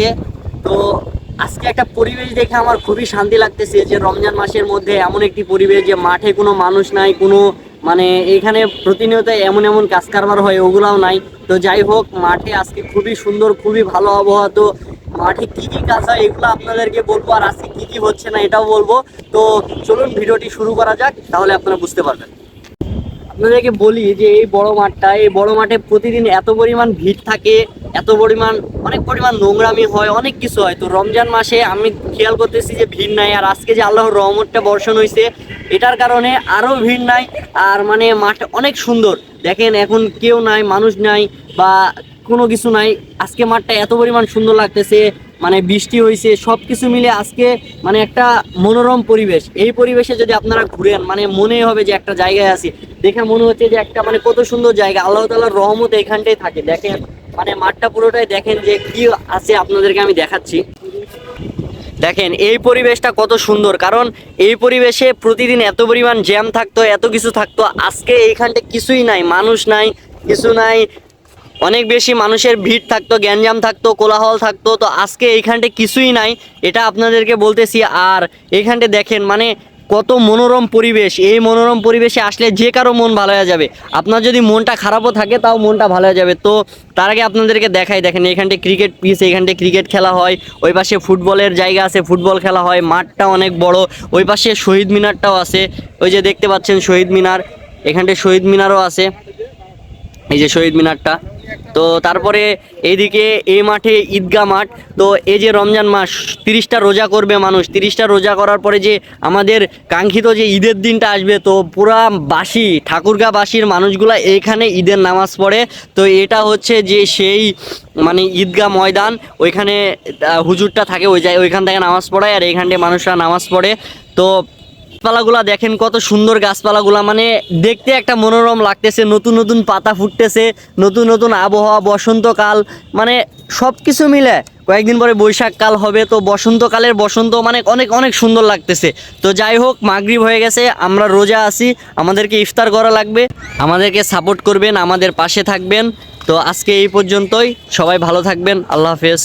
থাকে তো আজকে একটা পরিবেশ দেখে আমার খুবই শান্তি লাগতেছে যে রমজান মাসের মধ্যে এমন একটি পরিবেশ যে মাঠে কোনো মানুষ নাই, কোনো মানে এখানে প্রতিনিয়ত এমন এমন কাজ কারবার হয়, ওগুলাও নাই। তো যাই হোক, মাঠে আজকে খুবই সুন্দর, খুবই ভালো আবহাওয়া। তো মাঠে কি কি কাজ হয় এগুলো আপনাদেরকে বলব, আর আজকে কি কি হচ্ছে না এটাও বলব। তো চলুন ভিডিওটি শুরু করা যাক, তাহলে আপনারা বুঝতে পারবেন। আপনাদেরকে বলি যে এই বড় মাঠটা, এই বড় মাঠে প্রতিদিন এত পরিমাণ ভিড় থাকে এত পরিমাণ, অনেক পরিমাণ নোংরামি হয়, অনেক কিছু হয়। তো রমজান মাসে আমি খেয়াল করতেছি যে ভিড় নাই, আর আজকে যে আল্লাহর রহমতটা বর্ষণ হয়েছে এটার কারণে আরও ভিড় নাই, আর মানে মাঠ অনেক সুন্দর। দেখেন, এখন কেউ নাই, মানুষ নাই, বা কোনো কিছু নাই। আজকে মাঠটা এত পরিমাণ সুন্দর লাগতেছে মানে বৃষ্টি হয়েছে সব কিছু মিলে আজকে মানে একটা মনোরম পরিবেশ। এই পরিবেশে যদি আপনারা ঘুরেন মানে মনে হবে যে একটা জায়গায় আছি। দেখে মনে হচ্ছে যে একটা মানে কত সুন্দর জায়গা। আল্লাহ তালার রহমত এখানটাই থাকে। দেখেন মানে মাঠটা পুরোটাই দেখেন যে কি আছে আপনাদেরকে আমি দেখাচ্ছি। দেখেন, এই পরিবেশটা কত সুন্দর, কারণ এই পরিবেশে প্রতিদিন এত পরিমাণ জ্যাম থাকতো, এত কিছু থাকতো, আজকে এইখানটা কিছুই নাই, মানুষ নাই, কিছু নাই, অনেক বেশি মানুষের ভিড় থাকতো, গ্যাঞ্জাম থাকতো, কোলাহল থাকতো, তো আজকে এইখানটা কিছুই নাই, এটা আপনাদেরকে বলতেছি, আর এইখানটা দেখেন মানে কত মনোরম পরিবেশ, এই মনোরম পরিবেশে আসলে যে কারও মন ভালো হয়ে যাবে। আপনার যদি মনটা খারাপও থাকে, তাও মনটা ভালো হয়ে যাবে। তো তার আগে আপনাদেরকে দেখাই, দেখেন এখানটা ক্রিকেট পিস এইখানটা ক্রিকেট খেলা হয়। ওই পাশে ফুটবলের জায়গা আছে, ফুটবল খেলা হয়, মাঠটা অনেক বড়। ওই পাশে শহীদ মিনারটাও আছে। ওই যে দেখতে পাচ্ছেন শহীদ মিনার এখানটা শহীদ মিনারও আছে। এই যে শহীদ মিনারটা। তো তারপরে এইদিকে এই মাঠে ঈদগা মাঠ। তো এই যে রমজান মাস, তিরিশটা রোজা করবে মানুষ। তিরিশটা রোজা করার পরে যে আমাদের কাঙ্ক্ষিত যে ঈদের দিনটা আসবে, তো পুরা বাসি, ঠাকুরগা বাসির মানুষগুলা এইখানে ঈদের নামাজ পড়ে। তো এটা হচ্ছে যে সেই মানে ঈদগা ময়দান, ওইখানে হুজুরটা থাকে, ওই জায়গায় ওইখান থেকে নামাজ পড়ায়, আর এইখানটে মানুষরা নামাজ পড়ে। তো গাছপালাগুলা দেখেন কত সুন্দর গাছপালাগুলা। মানে দেখতে একটা মনোরম লাগতেছে, নতুন নতুন পাতা ফুটতেছে, নতুন নতুন আবহাওয়া, বসন্তকাল মানে সব কিছু মিলে কয়েকদিন পরে বৈশাখকাল হবে, তো বসন্তকালের বসন্ত মানে অনেক অনেক সুন্দর লাগতেছে। তো যাই হোক, মাগরিব হয়ে গেছে, আমরা রোজা আছি, আমাদেরকে ইফতার করা লাগবে, আমাদেরকে সাপোর্ট করবেন, আমাদের পাশে থাকবেন। তো আজকে এই পর্যন্তই, সবাই ভালো থাকবেন, আল্লাহ হাফেজ।